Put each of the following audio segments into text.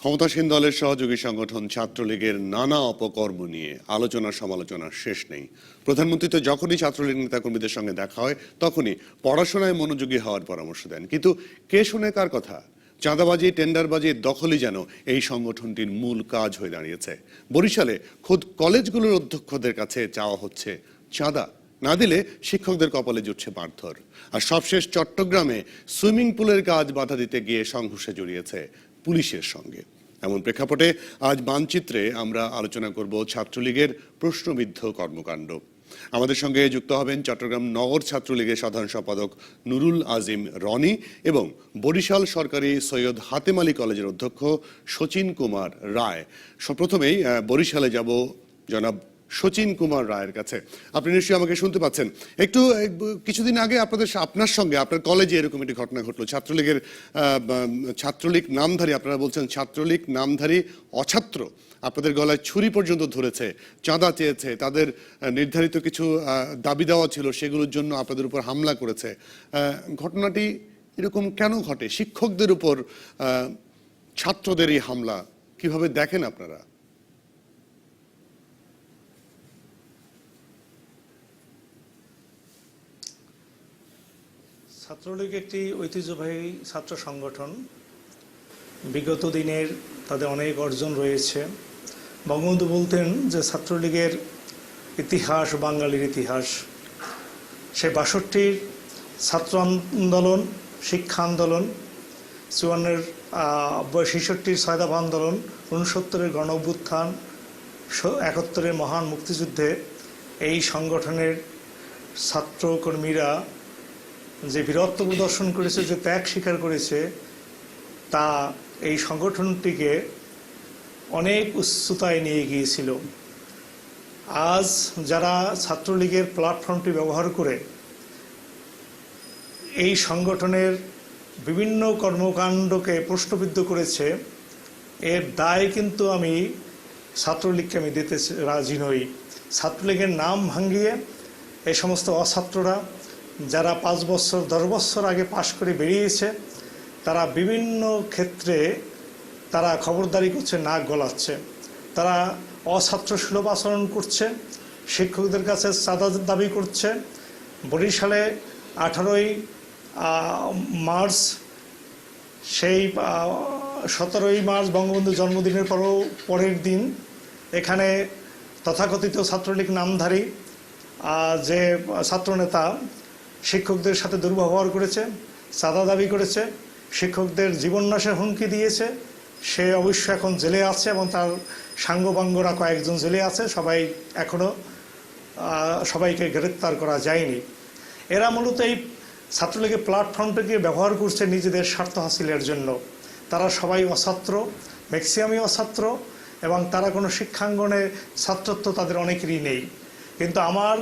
ক্ষমতাসীন দলের সহযোগী সংগঠন ছাত্রলীগের নানা অপকর্ম নিয়ে আলোচনা সমালোচনার শেষ নেই। প্রধানমন্ত্রী তো যখনই ছাত্রলীগ নেতাকর্মীদের সঙ্গে দেখা হয়, তখনই পড়াশোনায় মনোযোগী হওয়ার পরামর্শ দেন। কিন্তু কে শুনে কার কথা? চাঁদাবাজি, টেন্ডারবাজি দখলই যেন এই সংগঠনটির মূল কাজ হয়ে দাঁড়িয়েছে। বরিশালে খোদ কলেজগুলোর অধ্যক্ষদের কাছে চাওয়া হচ্ছে চাঁদা। না দিলে শিক্ষকদের কপালে জুটছে মারধর। আর সবশেষ চট্টগ্রামে সুইমিং পুলের কাজ বাধা দিতে গিয়ে সংঘর্ষে জড়িয়েছে পুলিশের সঙ্গে। এমন প্রেক্ষাপটে আজ মানচিত্রে আমরা আলোচনা করব ছাত্রলীগের প্রশ্নবিদ্ধ কর্মকাণ্ড। আমাদের সঙ্গে যুক্ত হবেন চট্টগ্রাম নগর ছাত্রলীগের সাধারণ সম্পাদক নুরুল আজিম রনি এবং বরিশাল সরকারি সৈয়দ হাতেম আলী কলেজের অধ্যক্ষ শচীন কুমার রায়। প্রথমেই বরিশালে যাব জনাব শচীন কুমার রায়ের কাছে। আপনি নিশ্চয়ই আমাকে শুনতে পাচ্ছেন। একটু কিছুদিন আগে আপনাদের আপনার সঙ্গে আপনার কলেজে এরকম একটি ঘটনা ঘটলো। ছাত্রলীগের ছাত্রলীগ নামধারী আপনারা বলছেন ছাত্রলীগ নামধারী অছাত্র আপনাদের গলায় ছুরি পর্যন্ত ধরেছে চাঁদা চেয়েছে তাদের নির্ধারিত কিছু দাবি দেওয়া ছিল সেগুলোর জন্য আপনাদের উপর হামলা করেছে। ঘটনাটি এরকম কেন ঘটে? শিক্ষকদের উপর আহ, ছাত্রদের এই হামলা কীভাবে দেখেন আপনারা? ছাত্রলীগ একটি ঐতিহ্যবাহী ছাত্র সংগঠন। বিগত দিনের তাদের অনেক অর্জন রয়েছে। বঙ্গবন্ধু বলতেন যে ছাত্রলীগের ইতিহাস, বাঙালির ইতিহাস। সে বাষট্টির ছাত্র আন্দোলন, শিক্ষা আন্দোলন, চুয়ান্নের ছেষট্টির ছয়দাব আন্দোলন উনসত্তরের গণ অভ্যুত্থান একাত্তরের মহান মুক্তিযুদ্ধে এই সংগঠনের ছাত্রকর্মীরা যে বীরত্ব প্রদর্শন করেছে, যে ত্যাগ স্বীকার করেছে, তা এই সংগঠনটিকে অনেক উচ্চতায় নিয়ে গিয়েছিল। আজ যারা ছাত্রলীগের প্ল্যাটফর্মটি ব্যবহার করে এই সংগঠনের বিভিন্ন কর্মকাণ্ডকে প্রশ্নবিদ্ধ করেছে, এর দায় কিন্তু আমি ছাত্রলীগকে আমি দিতে রাজি নই। ছাত্রলীগের নাম ভাঙিয়ে এই সমস্ত অছাত্ররা যারা পাঁচ বছর, দশ বছর আগে পাশ করে বেরিয়েছে, তারা বিভিন্ন ক্ষেত্রে তারা খবরদারি করছে, নাক গলাচ্ছে। তারা অছাত্র সুলভ আচরণ করছে, শিক্ষকদের কাছে চাঁদা দাবি করছে। বরিশালে আঠারোই মার্চ, সেই সতেরোই মার্চ বঙ্গবন্ধু জন্মদিনের পরও পরের দিন এখানে তথাকথিত ছাত্রলীগ নামধারী যে ছাত্রনেতা শিক্ষকদের সাথে দুর্ব্যবহার করেছে, চাঁদা দাবি করেছে, শিক্ষকদের জীবননাশের হুমকি দিয়েছে। সে অবশ্য এখন জেলে আছে এবং তার সাঙ্গপাঙ্গরা কয়েকজন জেলে আছে, সবাই এখনও সবাইকে গ্রেপ্তার করা যায়নি। এরা মূলত এই ছাত্রলীগের প্ল্যাটফর্মটাকে ব্যবহার করছে নিজেদের স্বার্থ হাসিলের জন্য। তারা সবাই অছাত্র, ম্যাক্সিমামই অছাত্র, এবং তারা কোনো শিক্ষাঙ্গনে ছাত্রত্ব তাদের অনেকেরই নেই। কিন্তু আমার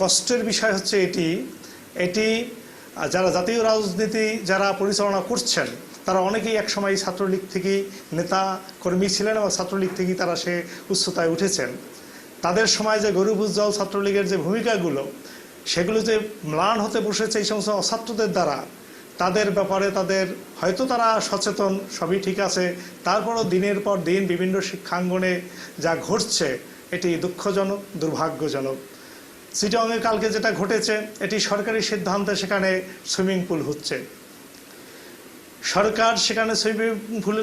কষ্টের বিষয় হচ্ছে এটি এটি যারা জাতীয় রাজনীতি যারা পরিচালনা করছেন, তারা অনেকেই একসময় ছাত্রলীগ থেকেই নেতা কর্মী ছিলেন এবং ছাত্রলীগ থেকেই তারা সে উচ্চতায় উঠেছেন। তাদের সময় যে গরিব উজ্জ্বল ছাত্রলীগের যে ভূমিকাগুলো, সেগুলো যে ম্লান হতে বসেছে এই সমস্ত অছাত্রদের দ্বারা, তাদের ব্যাপারে তাদের হয়তো তারা সচেতন, সবই ঠিক আছে। তারপরও দিনের পর দিন বিভিন্ন শিক্ষাঙ্গনে যা ঘটছে, এটি দুঃখজনক, দুর্ভাগ্যজনক। চিটংয়ে কালকে যেটা ঘটেছে, এটি সরকারি সিদ্ধান্তে সেখানে সুইমিং পুল হচ্ছে। সরকার সেখানে সুইমিং পুল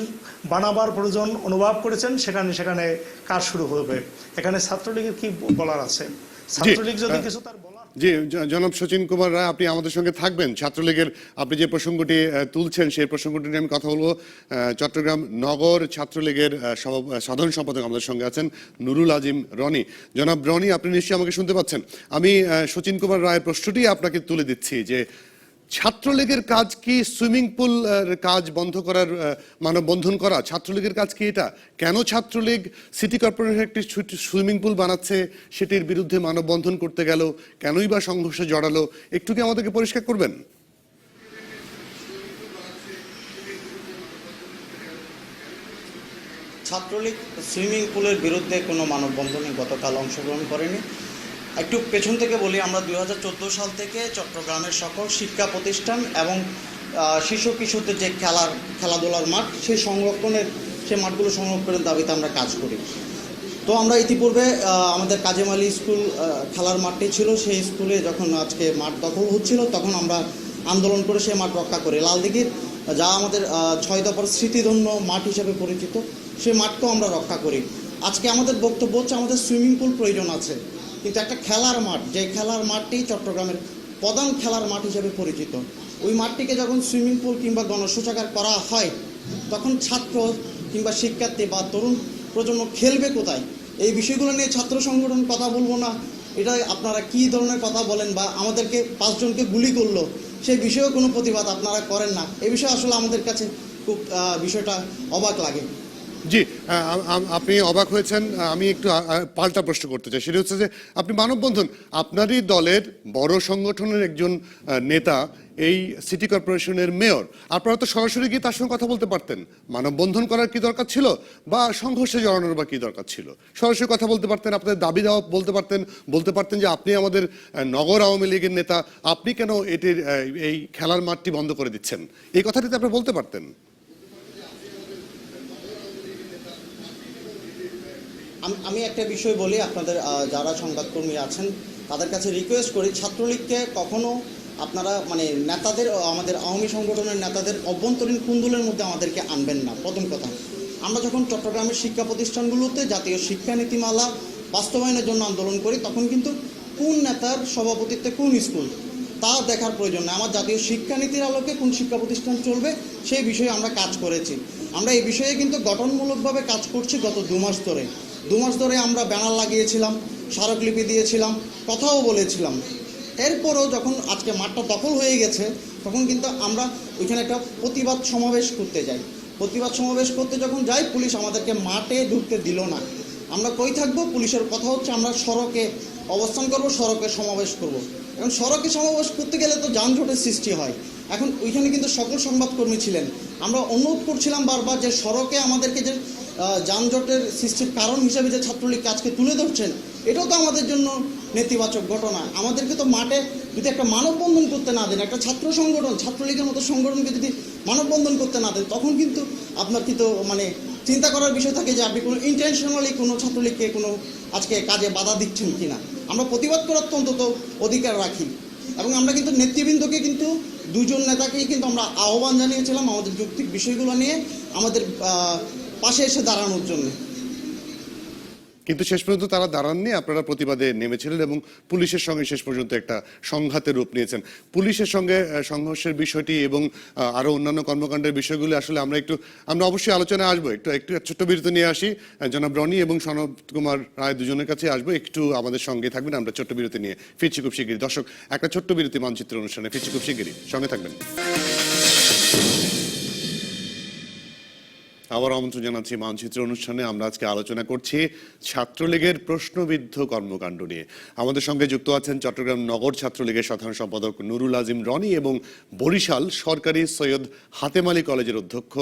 বানাবার প্রয়োজন অনুভব করেছেন, সেখানে সেখানে কাজ শুরু হবে। এখানে ছাত্রলীগের কি বলার আছে? ছাত্রলীগ যদি কিছু তার বলার জি জনাব সচিন কুমার রায় আপনি আমাদের সঙ্গে থাকবেন। ছাত্রলীগের আপনি যে প্রসঙ্গটি তুলছেন সেই প্রসঙ্গটি নিয়ে আমি কথা বলব। চট্টগ্রাম নগর ছাত্রলীগের সাধারণ সম্পাদক আমাদের সঙ্গে আছেন নুরুল আজিম রনি। জনাব রনি আপনি নিশ্চয়ই আমাকে শুনতে পাচ্ছেন। আমি সচিন শচীন কুমার রায়ের প্রশ্নটি আপনাকে তুলে দিচ্ছি যে ছাত্রলীগের কাজ কি সুইমিং পুল কাজ বন্ধ করার মানববন্ধন করা? ছাত্রলীগের কাজ কি এটা? কেন ছাত্রলীগ সিটি কর্পোরেশন একটি সুইমিং পুল বানাচ্ছে, সেটির বিরুদ্ধে মানববন্ধন করতে গেল, কেনই বা সংঘর্ষে জড়ালো? একটু কি আমাদেরকে পরিষ্কার করবেন? ছাত্রলীগ সুইমিং পুলের বিরুদ্ধে কোনো মানববন্ধনে গতকাল অংশগ্রহণ করেনি। একটু পেছন থেকে বলি, আমরা দু হাজার চোদ্দ সাল থেকে চট্টগ্রামের সকল শিক্ষা প্রতিষ্ঠান এবং শিশু কিশোরদের যে খেলার, খেলাধুলার মাঠ, সেই সংরক্ষণের, সেই মাঠগুলো সংরক্ষণের দাবিতে আমরা কাজ করি। তো আমরা ইতিপূর্বে আমাদের কাজেম আলী স্কুল খেলার মাঠটি ছিল, সেই স্কুলে যখন আজকে মাঠ দখল হচ্ছিল, তখন আমরা আন্দোলন করে সেই মাঠ রক্ষা করি। লালদিঘির, যা আমাদের ছয় দফার স্মৃতিধন্য মাঠ হিসেবে পরিচিত, সেই মাঠকেও আমরা রক্ষা করি। আজকে আমাদের বক্তব্য হচ্ছে, আমাদের সুইমিং পুল প্রয়োজন আছে। কিন্তু একটা খেলার মাঠ, যে খেলার মাঠটি চট্টগ্রামের প্রধান খেলার মাঠ হিসেবে পরিচিত। ওই মাঠটিকে যখন সুইমিং পুল কিংবা গণশৌচাগার করা হয়, তখন ছাত্র কিংবা শিক্ষার্থী বা তরুণ প্রজন্ম খেলবে কোথায়? এই বিষয়গুলো নিয়ে ছাত্র সংগঠন কথা বলব না। এটা আপনারা কি ধরনের কথা বলেন বা আমাদেরকে পাঁচজনকে গুলি করল, সেই বিষয়েও কোনো প্রতিবাদ আপনারা করেন না। এ বিষয়ে আসলে আমাদের কাছে খুব বিষয়টা অবাক লাগে। জি আপনি অবাক হয়েছেন আমি একটু পাল্টা প্রশ্ন করতে চাই। সেটা হচ্ছে যে, আপনি মানববন্ধন, আপনারই দলের বড় সংগঠনের একজন নেতা, এই সিটি কর্পোরেশনের মেয়র, আপনারা তো সরাসরি গিয়ে তার সঙ্গে কথা বলতে পারতেন। মানববন্ধন করার কি দরকার ছিল? বা সংঘর্ষে জড়ানোর বা কি দরকার ছিল? সরাসরি কথা বলতে পারতেন, আপনাদের দাবি দেওয়া বলতে পারতেন বলতে পারতেন যে, আপনি আমাদের নগর আওয়ামী লীগের নেতা, আপনি কেন এটির এই খেলার মাঠটি বন্ধ করে দিচ্ছেন? এই কথাটিতে আপনি বলতে পারতেন? আমি একটা বিষয় বলি, আপনাদের যারা সংবাদকর্মী আছেন, তাদের কাছে রিকোয়েস্ট করি, ছাত্রলীগকে কখনো আপনারা মানে নেতাদের, আমাদের আওয়ামী সংগঠনের নেতাদের অভ্যন্তরীণ কুন্দলের মধ্যে আমাদেরকে আনবেন না। প্রথম কথা। আমরা যখন চট্টগ্রামের শিক্ষা প্রতিষ্ঠানগুলোতে জাতীয় শিক্ষানীতিমালা বাস্তবায়নের জন্য আন্দোলন করি, তখন কিন্তু কোন নেতার সভাপতিত্বে কোন স্কুল, তা দেখার প্রয়োজন নেই। আমার জাতীয় শিক্ষানীতির আলোকে কোন শিক্ষা প্রতিষ্ঠান চলবে, সেই বিষয়ে আমরা কাজ করেছি। আমরা এই বিষয়ে কিন্তু গঠনমূলকভাবে কাজ করছি গত দু মাস ধরে। দু মাস ধরে আমরা ব্যানার লাগিয়েছিলাম, স্মারকলিপি দিয়েছিলাম, কথাও বলেছিলাম। এরপরও যখন আজকে মাঠটা দখল হয়ে গেছে, তখন কিন্তু আমরা ওইখানে একটা প্রতিবাদ সমাবেশ করতে যাই। প্রতিবাদ সমাবেশ করতে যখন যাই, পুলিশ আমাদেরকে মাঠে ঢুকতে দিল না। আমরা কই থাকব? পুলিশের কথা হচ্ছে আমরা সড়কে অবস্থান করব, সড়কে সমাবেশ করব। এখন সড়কে সমাবেশ করতে গেলে তো যানজটের সৃষ্টি হয়। এখন ওইখানে কিন্তু সকল সংবাদকর্মী ছিলেন। আমরা অনুরোধ করছিলাম বারবার যে সড়কে আমাদেরকে যে যানজটের সৃষ্টির কারণ হিসেবে যে ছাত্রলীগ আজকে তুলে ধরছেন, এটাও তো আমাদের জন্য নেতিবাচক ঘটনা। আমাদেরকে তো মাঠে যদি একটা মানববন্ধন করতে না দেন, একটা ছাত্র সংগঠন, ছাত্রলীগের মতো সংগঠনকে যদি মানববন্ধন করতে না দেন, তখন কিন্তু আপনার কিন্তু মানে চিন্তা করার বিষয় থাকে যে আপনি কোনো ইন্টেনশনালি কোনো ছাত্রলীগকে কোনো আজকে কাজে বাধা দিচ্ছেন কি না আমরা প্রতিবাদ করার তো অন্তত অধিকার রাখি। এবং আমরা কিন্তু নেতৃবৃন্দকে কিন্তু দুজন নেতাকেই কিন্তু আমরা আহ্বান জানিয়েছিলাম আমাদের যৌক্তিক বিষয়গুলো নিয়ে, আমাদের পাশে এসে দাঁড়ানোর জন্য। কিন্তু শেষ পর্যন্ত তারা দাঁড়াননি, আপনারা প্রতিবাদে নেমেছিলেন এবং পুলিশের সঙ্গে শেষ পর্যন্ত একটা সংঘাতের রূপ নিয়েছেন। পুলিশের সঙ্গে সংঘর্ষের বিষয়টি এবং আরও অন্যান্য কর্মকাণ্ডের বিষয়গুলি আসলে আমরা একটু, আমরা অবশ্যই আলোচনায় আসব। একটু একটু ছোট্ট বিরতি নিয়ে আসি। জনাব রনি এবং সনদ কুমার রায় দুজনের কাছে আসব। একটু আমাদের সঙ্গে থাকবেন, আমরা ছোট্ট বিরতি নিয়ে ফিরছি খুব শিগগিরি দর্শক, একটা ছোট্ট বিরতি মানচিত্র অনুষ্ঠানে, ফিরছি খুব শিগগিরি সঙ্গে থাকবেন। আবার আমন্ত্রণ জানাচ্ছি মানচিত্র অনুষ্ঠানে। আমরা আজকে আলোচনা করছি ছাত্রলীগের প্রশ্নবিদ্ধ কর্মকাণ্ড নিয়ে। আমাদের সঙ্গে যুক্ত আছেন চট্টগ্রাম নগর ছাত্রলীগের সাধারণ সম্পাদক নুরুল আজিম রনি এবং বরিশাল সরকারি সৈয়দ হাতেম আলী কলেজের অধ্যক্ষ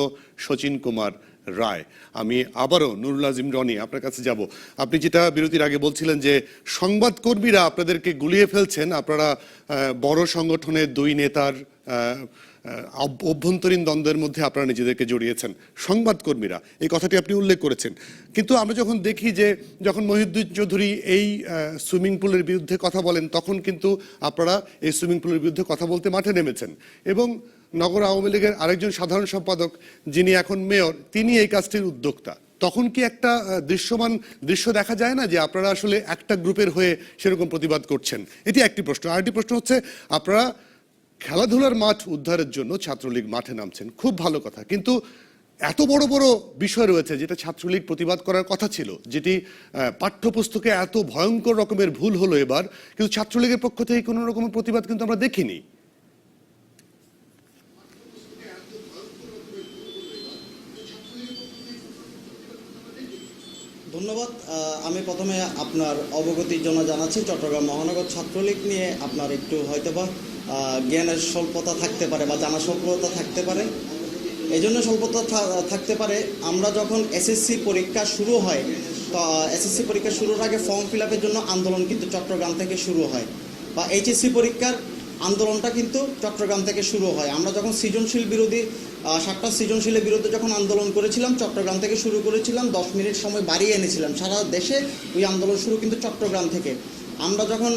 শচীন কুমার রায়। আমি আবারও নুরুল আজিম রনি আপনার কাছে যাব। আপনি যেটা বিরতির আগে বলছিলেন যে সংবাদকর্মীরা আপনাদেরকে গুলিয়ে ফেলছেন, আপনারা বড় সংগঠনের দুই নেতার অভ্যন্তরীণ দ্বন্দ্বের মধ্যে আপনারা নিজেদেরকে জড়িয়েছেন। সংবাদকর্মীরা, এই কথাটি আপনি উল্লেখ করেছেন। কিন্তু আমরা যখন দেখি যে, যখন মহিউদ্দিন চৌধুরী এই সুইমিং পুলের বিরুদ্ধে কথা বলেন, তখন কিন্তু আপনারা এই সুইমিং পুলের বিরুদ্ধে কথা বলতে মাঠে নেমেছেন। এবং নগর আওয়ামী লীগের আরেকজন সাধারণ সম্পাদক, যিনি এখন মেয়র, তিনি এই কাজটির উদ্যোক্তা। তখন কি একটা দৃশ্যমান দৃশ্য দেখা যায় না যে, আপনারা আসলে একটা গ্রুপের হয়ে সেরকম প্রতিবাদ করছেন? এটি একটি প্রশ্ন। আরেকটি প্রশ্ন হচ্ছে, আপনারা খেলাধুলার মাঠ উদ্ধারের জন্য ছাত্রলীগ মাঠে নামছেন। খুব ভালো কথা। কিন্তু এত বড় বড় বিষয় রয়েছে যেটা ছাত্রলীগ প্রতিবাদ করার কথা ছিল, যেটি পাঠ্যপুস্তকে এত ভয়ঙ্কর রকমের ভুল হলো এবার। কিন্তু ছাত্রলীগের পক্ষ থেকে কোনো রকমের প্রতিবাদ কিন্তু আমরা দেখিনি। ধন্যবাদ। আমি প্রথমে আপনার অবগতির জন্য জানাচ্ছি চট্টগ্রাম মহানগর ছাত্রলীগ নিয়ে আপনার একটু হয়তোবা আহ, জ্ঞানের স্বল্পতা থাকতে পারে বা জানা স্বল্পতা থাকতে পারে। এই জন্য স্বল্পতা থাকতে পারে আমরা যখন এসএসসি পরীক্ষা শুরু হয় এসএসসি পরীক্ষা শুরুর আগে ফর্ম ফিল জন্য আন্দোলন কিন্তু চট্টগ্রাম থেকে শুরু হয়। বা এইচএসসি পরীক্ষার আন্দোলনটা কিন্তু চট্টগ্রাম থেকে শুরু হয়। আমরা যখন সৃজনশীল বিরোধী সাতটা সৃজনশীলের বিরুদ্ধে যখন আন্দোলন করেছিলাম, চট্টগ্রাম থেকে শুরু করেছিলাম, দশ মিনিট সময় বাড়িয়ে এনেছিলাম। সারা দেশে ওই আন্দোলন শুরু কিন্তু চট্টগ্রাম থেকে। আমরা যখন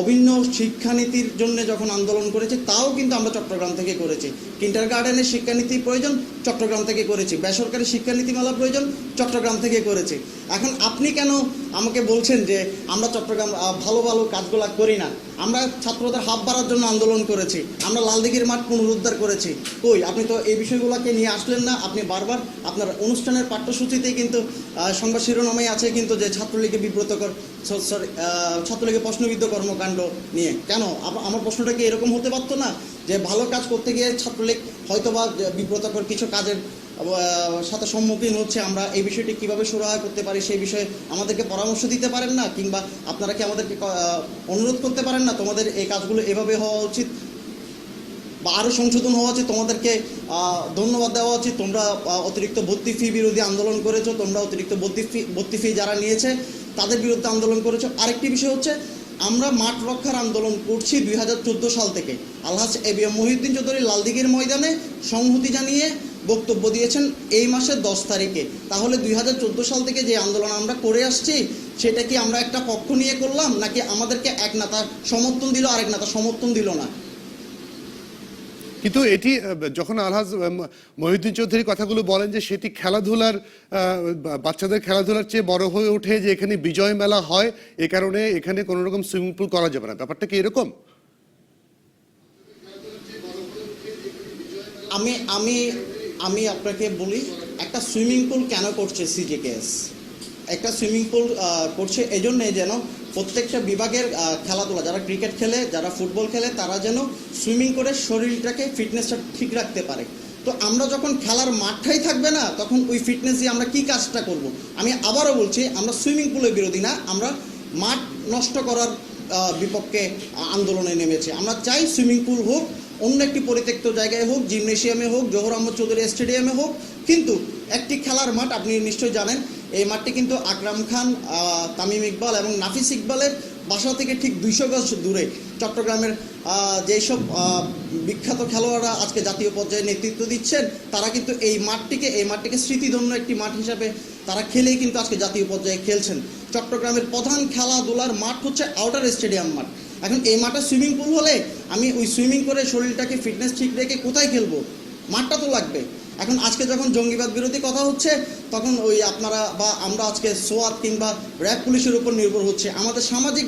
অভিন্ন শিক্ষানীতির জন্য যখন আন্দোলন করেছি, তাও কিন্তু আমরা চট্টগ্রাম থেকে করেছি। কিন্টার গার্ডেনের শিক্ষানীতি প্রয়োজন, চট্টগ্রাম থেকে করেছি। বেসরকারি শিক্ষানীতিমালা প্রয়োজন, চট্টগ্রাম থেকে করেছি। এখন আপনি কেন আমাকে বলছেন যে আমরা চট্টগ্রাম ভালো ভালো কাজগুলো করি না? আমরা ছাত্রদের হাত বাড়ার জন্য আন্দোলন করেছি। আমরা লালদিঘির মাঠ পুনরুদ্ধার করেছি। কই, আপনি তো এই বিষয়গুলোকে নিয়ে আসলেন না। আপনি বারবার আপনার অনুষ্ঠানের পাঠ্যসূচিতেই কিন্তু সংবাদ শিরোনামে আছে কিন্তু যে ছাত্রলীগে বিব্রতকর সরি ছাত্রলীগের প্রশ্নবিদ্ধ কর্মকাণ্ড নিয়ে। কেন? আমার প্রশ্নটা কি এরকম হতে পারতো না? যে ভালো কাজ করতে গিয়ে ছাত্রলীগ হয়তো বা বিব্রতকর কিছু কাজের সাথে সম্মুখীন হচ্ছে, আমরা এই বিষয়টি কীভাবে সুরাহা করতে পারি সেই বিষয়ে আমাদেরকে পরামর্শ দিতে পারেন না? কিংবা আপনারা কি আমাদেরকে অনুরোধ করতে পারেন না, তোমাদের এই কাজগুলো এভাবে হওয়া উচিত? বা আরও সংশোধন হওয়া উচিত? তোমাদেরকে ধন্যবাদ দেওয়া উচিত? তোমরা অতিরিক্ত ভর্তি ফি বিরোধী আন্দোলন করেছ, তোমরা অতিরিক্ত ভর্তি ফি ভর্তি ফি যারা নিয়েছে, তাদের বিরুদ্ধে আন্দোলন করেছ। আরেকটি বিষয় হচ্ছে আমরা মাঠ রক্ষার আন্দোলন করছি দুই হাজার চোদ্দ সাল থেকে। আলহাজ A B M Mohiuddin Chowdhury লালদিঘির ময়দানে সংহতি জানিয়ে বক্তব্য দিয়েছেন এই মাসের দশ তারিখে। তাহলে দুই হাজার চোদ্দ সাল থেকে যে আন্দোলন আমরা করে আসছি, সেটা কি আমরা একটা পক্ষ নিয়ে করলাম, নাকি আমাদেরকে এক নেতা সমর্থন দিল, আরেক নেতা সমর্থন দিল না? কিন্তু এটি যখন আলহাজ মহিউদ্দিন চৌধুরী কথাগুলো বলেন যে সেটি খেলাধুলার বাচ্চাদের খেলাধুলার চেয়ে বড় হয়ে ওঠে যে এখানে বিজয় মেলা হয়, এ কারণে এখানে কোনো রকম সুইমিং পুল করা যাবে না। ব্যাপারটা কি এরকম? আমি আমি আমি আপনাকে বলি, একটা সুইমিং পুল কেন করছে সিজেকেএস একটা সুইমিং পুল করছে এই জন্যে যেন প্রত্যেকটা বিভাগের খেলাধুলা, যারা ক্রিকেট খেলে, যারা ফুটবল খেলে, তারা যেন সুইমিং করে শরীরটাকে, ফিটনেসটা ঠিক রাখতে পারে। তো আমরা যখন খেলার মাঠটাই থাকবে না, তখন ওই ফিটনেস দিয়ে আমরা কি কাজটা করব? আমি আবারও বলছি, আমরা সুইমিং পুলের বিরোধী না, আমরা মাঠ নষ্ট করার বিপক্ষে আন্দোলনে নেমেছে। আমরা চাই সুইমিং পুল হোক, অন্য একটি পরিত্যক্ত জায়গায় হোক, জিমনেশিয়ামে হোক, জোহর আহমদ চৌধুরী স্টেডিয়ামে হোক, কিন্তু একটি খেলার মাঠ আপনি নিশ্চয়ই জানেন এই মাঠটি কিন্তু আকরাম খান তামিম ইকবাল এবং নাফিস ইকবালের বাসা থেকে ঠিক দুইশো গজ দূরে। চট্টগ্রামের যেসব বিখ্যাত খেলোয়াড়রা আজকে জাতীয় পর্যায়ে নেতৃত্ব দিচ্ছেন, তারা কিন্তু এই মাঠটিকে এই মাঠটিকে স্মৃতিধন্য একটি মাঠ হিসাবে তারা খেলেই কিন্তু আজকে জাতীয় পর্যায়ে খেলছেন। চট্টগ্রামের প্রধান খেলাধুলার মাঠ হচ্ছে আউটার স্টেডিয়াম মাঠ। এখন এই মাঠে সুইমিং পুল হলে আমি ওই সুইমিং করে শরীরটাকে ফিটনেস ঠিক রেখে কোথায় খেলব? মাঠটা তো লাগবে। এখন আজকে যখন জঙ্গিবাদ বিরোধী কথা হচ্ছে, তখন ওই আপনারা বা আমরা আজকে সোয়াত কিংবা র্যাব পুলিশের উপর নির্ভর হচ্ছে। আমাদের সামাজিক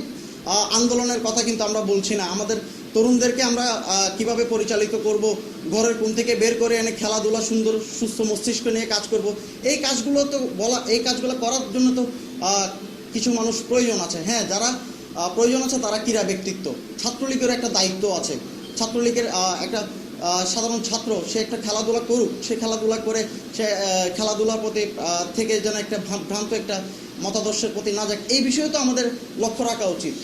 আন্দোলনের কথা কিন্তু আমরা বলছি না। আমাদের তরুণদেরকে আমরা কীভাবে পরিচালিত করব, ঘরের কোন থেকে বের করে এনে খেলাধুলা, সুন্দর, সুস্থ মস্তিষ্ক নিয়ে কাজ করব, এই কাজগুলো তো বলা, এই কাজগুলো করার জন্য তো কিছু মানুষ প্রয়োজন আছে। হ্যাঁ যারা প্রয়োজন আছে তারা ক্রীড়া ব্যক্তিত্ব। ছাত্রলীগের একটা দায়িত্ব আছে। ছাত্রলীগের একটা সাধারণ ছাত্র, সে একটা খেলাধুলা করুক, সে খেলাধুলা করে, সে খেলাধুলার প্রতি থেকে যেন একটা ভ্রান্ত একটা মতাদর্শের প্রতি না যাক এই বিষয়ে তো আমাদের লক্ষ্য রাখা উচিত।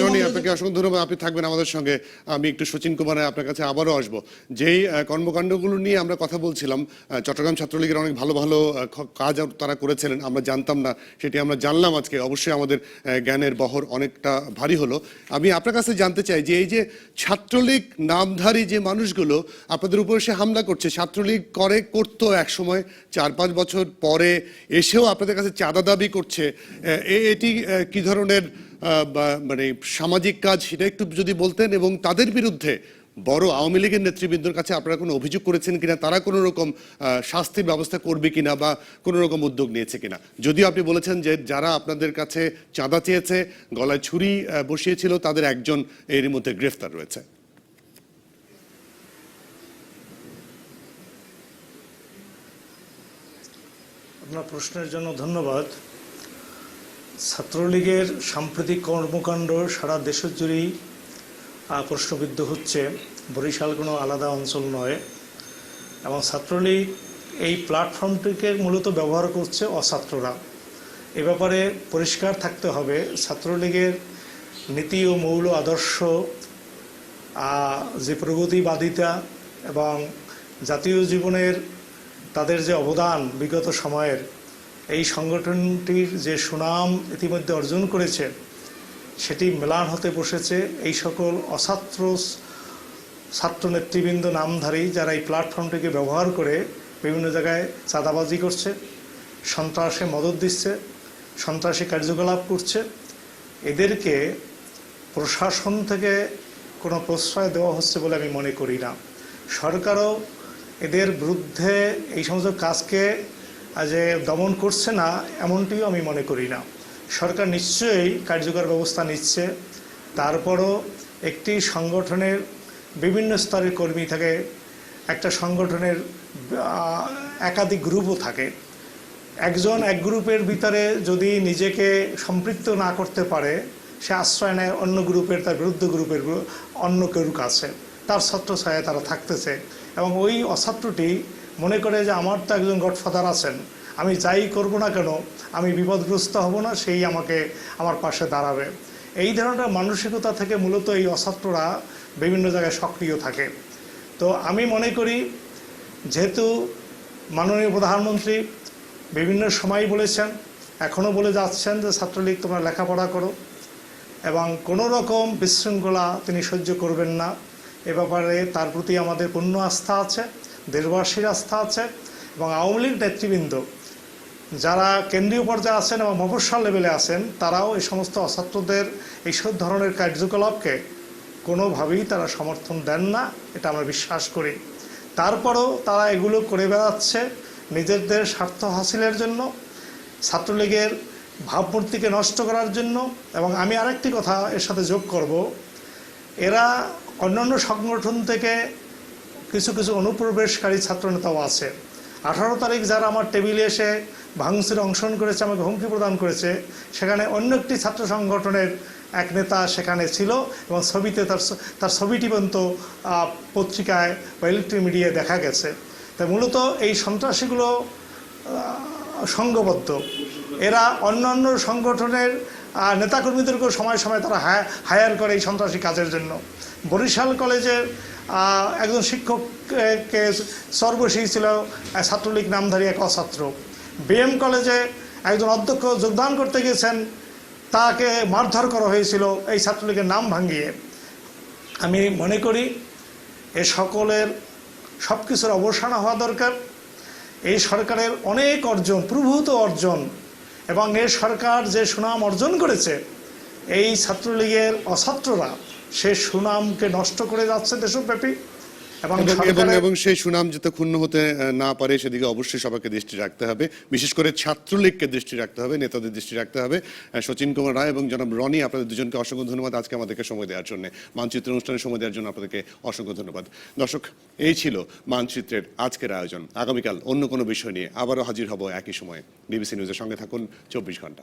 জনি আপনাকে অসংখ্য ধন্যবাদ। আপনি থাকবেন আমাদের সঙ্গে। আমি একটু সচিন কুমার আপনার কাছে আবারও আসব। যেই কর্মকাণ্ডগুলো নিয়ে আমরা কথা বলছিলাম চট্টগ্রাম ছাত্রলীগের অনেক ভালো ভালো কাজ তারা করেছিলেন আমরা জানতাম না সেটি আমরা জানলাম আজকে। অবশ্যই আমাদের জ্ঞানের বহর অনেকটা ভারী হলো। আমি আপনার কাছে জানতে চাই যে এই যে ছাত্রলীগ নামধারী যে মানুষগুলো আপনাদের উপর সে হামলা করছে ছাত্রলীগ করে করতো একসময় চার পাঁচ বছর পরে এসেও আপনাদের কাছে চাঁদা দাবি করছে এটি কি ধরনের মানে সামাজিক কাজ সেটা একটু যদি বলতেন এবং তাদের বিরুদ্ধে বড় আওয়ামী লীগের নেতৃবৃন্দর কাছে আপনারা কোনো অভিযোগ করেছেন কিনা তারা কোনো রকম আহ, শাস্তির ব্যবস্থা করবে কিনা বা কোনো রকম উদ্যোগ নিয়েছে কিনা। যদিও আপনি বলেছেন যে যারা আপনাদের কাছে চাঁদা চেয়েছে গলায় ছুরি বসিয়েছিল তাদের একজন এর মধ্যে গ্রেফতার রয়েছে। আপনার প্রশ্নের জন্য ধন্যবাদ। ছাত্রলীগের সাম্প্রতিক কর্মকাণ্ড সারা দেশের জুড়েই প্রশ্নবিদ্ধ হচ্ছে। বরিশাল কোনো আলাদা অঞ্চল নয়। এবং ছাত্রলীগ এই প্ল্যাটফর্মটিকে মূলত ব্যবহার করছে অছাত্ররা। এ ব্যাপারে পরিষ্কার থাকতে হবে, ছাত্রলীগের নীতি ও মৌল আদর্শ যে প্রগতিবাদিতা এবং জাতীয় জীবনের তাদের যে অবদান বিগত সময়ের এই সংগঠনটির যে সুনাম ইতিমধ্যে অর্জন করেছে, সেটি মেলান হতে বসেছে এই সকল অছাত্র ছাত্র নেতৃবৃন্দ নামধারী যারা এই প্ল্যাটফর্মটিকে ব্যবহার করে বিভিন্ন জায়গায় চাঁদাবাজি করছে, সন্ত্রাসে মদত দিচ্ছে, সন্ত্রাসী কার্যকলাপ করছে। এদেরকে প্রশাসন থেকে কোনো প্রশ্রয় দেওয়া হচ্ছে বলে আমি মনে করি না। সরকারও এদের বিরুদ্ধে এই সমস্ত কাজকে যে দমন করছে না, এমনটিও আমি মনে করি না। সরকার নিশ্চয়ই কার্যকর ব্যবস্থা নিচ্ছে। তারপরও একটি সংগঠনের বিভিন্ন স্তরের কর্মী থাকে, একটা সংগঠনের একাধিক গ্রুপও থাকে। একজন এক গ্রুপের ভিতরে যদি নিজেকে সম্পৃক্ত না করতে পারে, সে আশ্রয় নেয় অন্য গ্রুপের, তার বিরুদ্ধ গ্রুপের, অন্য কেউ কাছে। তার ছাত্র ছায়া তারা থাকতেছে এবং ওই অছাত্রটি মনে করে যে আমার তো একজন গডফাদার আছেন, আমি যাই করব না কেন, আমি বিপদগ্রস্ত হব না, সেই আমাকে আমার পাশে দাঁড়াবে। এই ধরনের মানসিকতা থেকে মূলত এই অছাত্ররা বিভিন্ন জায়গায় সক্রিয় থাকে। তো আমি মনে করি, যেহেতু মাননীয় প্রধানমন্ত্রী বিভিন্ন সময় বলেছেন এখনও বলে যাচ্ছেন যে, ছাত্রলীগ তোমরা লেখাপড়া করো এবং কোনো রকম বিশৃঙ্খলা তিনি সহ্য করবেন না। এ ব্যাপারে তার প্রতি আমাদের পূর্ণ আস্থা আছে। দেশবাসীর আস্থা আছে এবং আওয়ামী লীগ নেতৃবৃন্দ যারা কেন্দ্রীয় পর্যায়ে আছেন এবং মফস্বল লেভেলে আছেন, তারাও এই সমস্ত অছাত্রদের এইসব ধরনের কার্যকলাপকে কোনোভাবেই তারা সমর্থন দেন না, এটা আমরা বিশ্বাস করি। তারপরও তারা এগুলো করে বেড়াচ্ছে নিজেদের স্বার্থ হাসিলের জন্য, ছাত্রলীগের ভাবমূর্তিকে নষ্ট করার জন্য এবং আমি আরেকটি কথা এর সাথে যোগ করব। এরা অন্যান্য সংগঠন থেকে কিছু কিছু অনুপ্রবেশকারী ছাত্রনেতাও আছে। আঠারো তারিখ যারা আমার টেবিলে এসে ভাঙচুরে অংশগ্রহণ করেছে, আমাকে হুমকি প্রদান করেছে, সেখানে অন্য একটি ছাত্র সংগঠনের এক নেতা সেখানে ছিল এবং ছবিতে তার তার ছবিটি পর্যন্ত পত্রিকায় বা ইলেকট্রিক মিডিয়ায় দেখা গেছে। তাই মূলত এই সন্ত্রাসীগুলো সংঘবদ্ধ এরা অন্যান্য সংগঠনের নেতাকর্মীদেরকেও সময় সময় তারা হায়- হায়ার করে এই সন্ত্রাসী কাজের জন্য। বরিশাল কলেজের একজন শিক্ষককে সর্বশেষ ছিল ছাত্রলীগ নামধারী এক অছাত্র। বিএম কলেজে একজন অধ্যক্ষ যোগদান করতে গিয়েছেন, তাকে মারধর করা হয়েছিল এই ছাত্রলীগের নাম ভাঙিয়ে। আমি মনে করি, এ সকলের সব কিছুর অবসান হওয়া দরকার। এই সরকারের অনেক অর্জন, প্রভূত অর্জন, এবং এ সরকার যে সুনাম অর্জন করেছে, এই ছাত্রলীগের অছাত্ররা সে সুনামকে নষ্ট করে যাচ্ছে দেশব্যাপী এবং এবং- সেই সুনাম যাতে ক্ষুণ্ণ হতে না পারে সেদিকে অবশ্যই সবাইকে দৃষ্টি রাখতে হবে। বিশেষ করে ছাত্রলীগকে দৃষ্টি রাখতে হবে নেতাদের দৃষ্টি রাখতে হবে। সচিন কুমার রায় এবং জনাব রনি আপনাদের দুজনকে অসংখ্য ধন্যবাদ আজকে আমাদেরকে সময় দেওয়ার জন্য। মানচিত্র অনুষ্ঠানে সময় দেওয়ার জন্য আপনাদেরকে অসংখ্য ধন্যবাদ। দর্শক এই ছিল মানচিত্রের আজকের আয়োজন। আগামীকাল অন্য কোনো বিষয় নিয়ে আবারও হাজির হব একই সময়ে। বিবিসি নিউজের সঙ্গে থাকুন চব্বিশ ঘণ্টা।